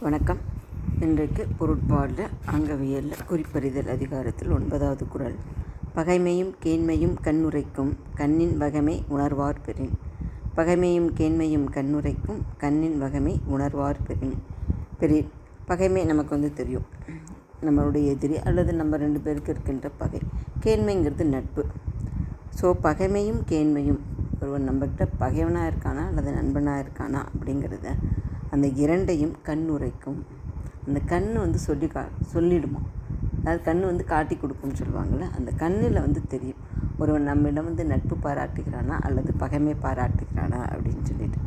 வணக்கம். இன்றைக்கு பொருட்பாடில் அங்கவியலில் குறிப்பறிதல் அதிகாரத்தில் ஒன்பதாவது குரல். பகைமையும் கேண்மையும் கண்ணுரைக்கும் கண்ணின் வகமை உணர்வார் பெறின். பகைமையும் கேண்மையும் கண்ணுரைக்கும் கண்ணின் வகமை உணர்வார் பெறின். பெரிய பகைமை நமக்கு வந்து தெரியும். நம்மளுடைய எதிரி அல்லது நம்ம ரெண்டு பேருக்கு இருக்கின்ற பகை. கேண்மைங்கிறது நட்பு. ஸோ பகைமையும் கேண்மையும். ஒருவன் நம்மக்கிட்ட பகைவனாக இருக்கானா அல்லது நண்பனாக இருக்கானா அப்படிங்கிறத அந்த இரண்டையும் கண் உரைக்கும். அந்த கண் வந்து சொல்லி கா சொல்லிடுமா? அதாவது கண் வந்து காட்டி கொடுக்கும்னு சொல்லுவாங்கள்ல அந்த கண்ணில் வந்து தெரியும். ஒருவன் நம்மிடம் வந்து நட்பு பாராட்டுகிறானா அல்லது பகைமை பாராட்டுகிறானா அப்படின்னு சொல்லிட்டு.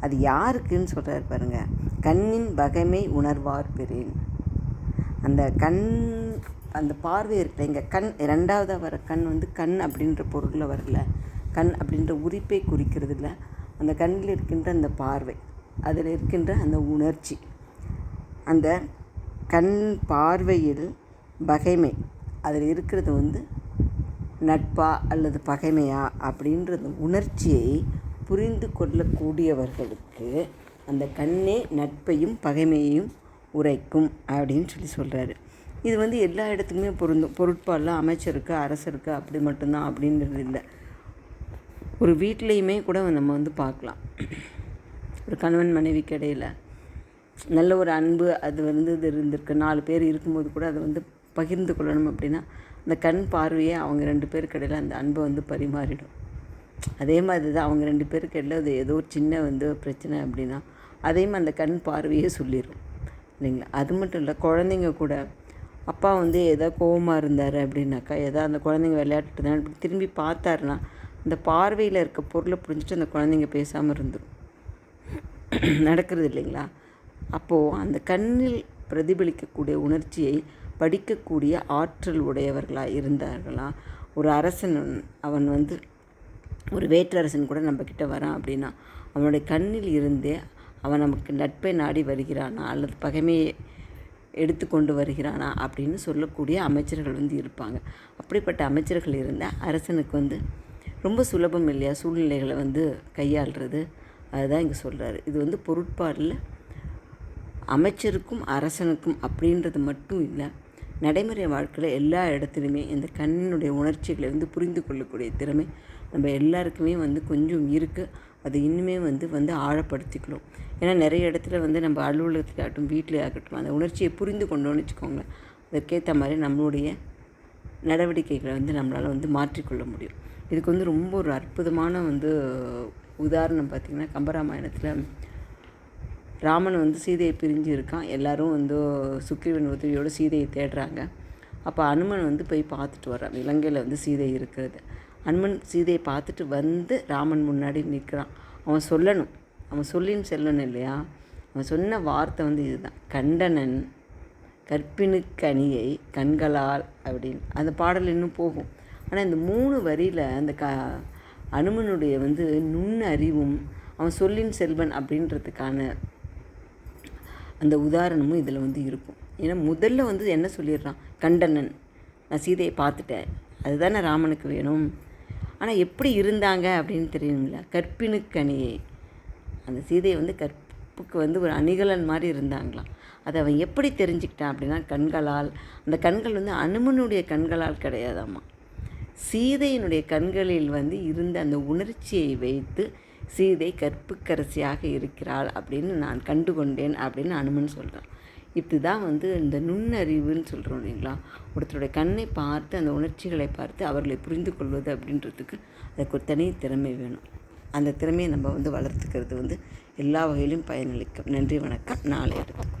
அது யாருக்குன்னு சொல்கிறாரு பாருங்கள் கண்ணின் பகைமை உணர்வார் பெறேன். அந்த கண் அந்த பார்வை இருக்குல்ல இங்கே கண் ரெண்டாவதாக வர கண் வந்து கண் அப்படின்ற பொருளில் வரல. கண் அப்படின்ற உரிப்பை குறிக்கிறது இல்லை அந்த கண்ணில் இருக்கின்ற அந்த பார்வை. அதில் இருக்கின்ற அந்த உணர்ச்சி. அந்த கண் பார்வையில் பகைமை. அதில் இருக்கிறது வந்து நட்பா அல்லது பகைமையா அப்படின்ற உணர்ச்சியை புரிந்து கொள்ளக்கூடியவர்களுக்கு அந்த கண்ணே நட்பையும் பகைமையையும் உரைக்கும் அப்படின்னு சொல்லி சொல்கிறாரு இது வந்து எல்லா இடத்துக்குமே பொருந்தும். பொருட்பாலில் அமைச்சருக்கு அரசருக்கு அப்படி மட்டும்தான் அப்படின்றது இல்லை. ஒரு வீட்லேயுமே கூட நம்ம வந்து பார்க்கலாம். ஒரு கணவன் மனைவிக்கு இடையில் நல்ல ஒரு அன்பு அது வந்து இது இருந்திருக்கு. நாலு பேர் இருக்கும்போது கூட அதை வந்து பகிர்ந்து கொள்ளணும் அப்படின்னா அந்த கண் பார்வையே அவங்க ரெண்டு பேருக்கு இடையில் அந்த அன்பை வந்து பரிமாறிடும். அதே மாதிரி தான் அவங்க ரெண்டு பேருக்கு இடையில் அது ஏதோ ஒரு சின்ன வந்து பிரச்சனை அப்படின்னா அதையும் அந்த கண் பார்வையே சொல்லிடும் இல்லைங்களா? அது மட்டும் இல்லை குழந்தைங்க கூட அப்பா வந்து எதோ கோவமாக இருந்தார் அப்படின்னாக்கா ஏதோ அந்த குழந்தைங்க விளையாட்டுட்டு தான் திரும்பி பார்த்தாருன்னா அந்த பார்வையில் இருக்க பொருளை புரிஞ்சுட்டு அந்த குழந்தைங்க பேசாமல் இருந்துடும் நடக்கிறது இல்லைங்களா அப்போது அந்த கண்ணில் பிரதிபலிக்கக்கூடிய உணர்ச்சியை படிக்கக்கூடிய ஆற்றல் உடையவர்களாக இருந்தார்களா? ஒரு அரசன் அவன் வந்து ஒரு வேற்றரசன் கூட நம்மக்கிட்ட வரான் அப்படின்னா அவனுடைய கண்ணில் இருந்தே அவன் நமக்கு நட்பை நாடி வருகிறானா? அல்லது பகைமையை எடுத்துக்கொண்டு வருகிறானா? அப்படின்னு சொல்லக்கூடிய அமைச்சர்கள் வந்து இருப்பாங்க. அப்படிப்பட்ட அமைச்சர்கள் இருந்தால் அரசனுக்கு வந்து ரொம்ப சுலபம் இல்லையா? சூழ்நிலைகளை வந்து கையாளுறது. அதுதான் இங்கே சொல்கிறாரு இது வந்து பொருட்பாடில் அமைச்சருக்கும் அரசனுக்கும் அப்படின்றது மட்டும் இல்லை. நடைமுறை வாழ்க்கையில் எல்லா இடத்துலையுமே இந்த கண்ணினுடைய உணர்ச்சிகளை வந்து புரிந்து கொள்ளக்கூடிய திறமை நம்ம எல்லாருக்குமே வந்து கொஞ்சம் இருக்குது அது இன்னுமே வந்து வந்து ஆழப்படுத்திக்கணும். ஏன்னா நிறைய இடத்துல வந்து நம்ம அலுவலகத்தில் ஆகட்டும் வீட்டிலே ஆகட்டும் அந்த உணர்ச்சியை புரிந்து கொண்டோன்னு வச்சுக்கோங்களேன் அதற்கேற்ற மாதிரி நம்மளுடைய நடவடிக்கைகளை வந்து நம்மளால் வந்து மாற்றிக்கொள்ள முடியும். இதுக்கு வந்து ரொம்ப ஒரு அற்புதமான வந்து உதாரணம் பார்த்திங்கன்னா கம்பராமாயணத்தில் ராமன் வந்து சீதையை பிரிஞ்சு இருக்கான். எல்லோரும் வந்து சுக்ரீவன் உதவியோடு சீதையை தேடுறாங்க. அப்போ அனுமன் வந்து போய் பார்த்துட்டு வர்றான். இலங்கையில் வந்து சீதை இருக்கிறது. அனுமன் சீதையை பார்த்துட்டு வந்து ராமன் முன்னாடி நிற்கிறான் அவன் சொல்லணும். அவன் சொல்லின்னு செல்லணும் இல்லையா? அவன் சொன்ன வார்த்தை வந்து இதுதான். கண்டனன் கற்பினுக்கணியை கண்களால் அப்படின்னு. அந்த பாடல் இன்னும் போகும். ஆனால் இந்த மூணு வரியில் அந்த க அனுமனுடைய வந்து நுண்ணறிவும் அவன் சொல்லின் செல்வன் அப்படின்றதுக்கான அந்த உதாரணமும் இதில் வந்து இருக்கும். ஏன்னா முதல்ல வந்து என்ன சொல்லிடுறான்? கண்டனன். நான் சீதையை பார்த்துட்டேன். அதுதானே ராமனுக்கு வேணும். ஆனால் எப்படி இருந்தாங்க அப்படின்னு தெரியணும்ல? கற்பினுக்கணியே. அந்த சீதையை வந்து கற்புக்கு வந்து ஒரு அணிகலன் மாதிரி இருந்தாங்களாம். அதை அவன் எப்படி தெரிஞ்சுக்கிட்டான் அப்படின்னா கண்களால் அந்த கண்கள் வந்து அனுமனுடைய கண்களால் கிடையாதாம்மா. சீதையினுடைய கண்களில் வந்து இருந்த அந்த உணர்ச்சியை வைத்து சீதை கற்புக்கரசியாக இருக்கிறாள் அப்படின்னு நான் கண்டு கொண்டேன் அப்படின்னு அனுமன் சொல்கிறான் இதுதான் வந்து இந்த நுண்ணறிவுன்னு சொல்கிறோம் இல்லைங்களா? ஒருத்தருடைய கண்ணை பார்த்து அந்த உணர்ச்சிகளை பார்த்து அவர்களை புரிந்து கொள்வது அப்படின்றதுக்கு அதுக்கு ஒரு தனி திறமை வேணும். அந்த திறமையை நம்ம வந்து வளர்த்துக்கிறது வந்து எல்லா வகையிலும் பயனளிக்கும். நன்றி வணக்கம். நாளை எடுத்துக்கிறோம்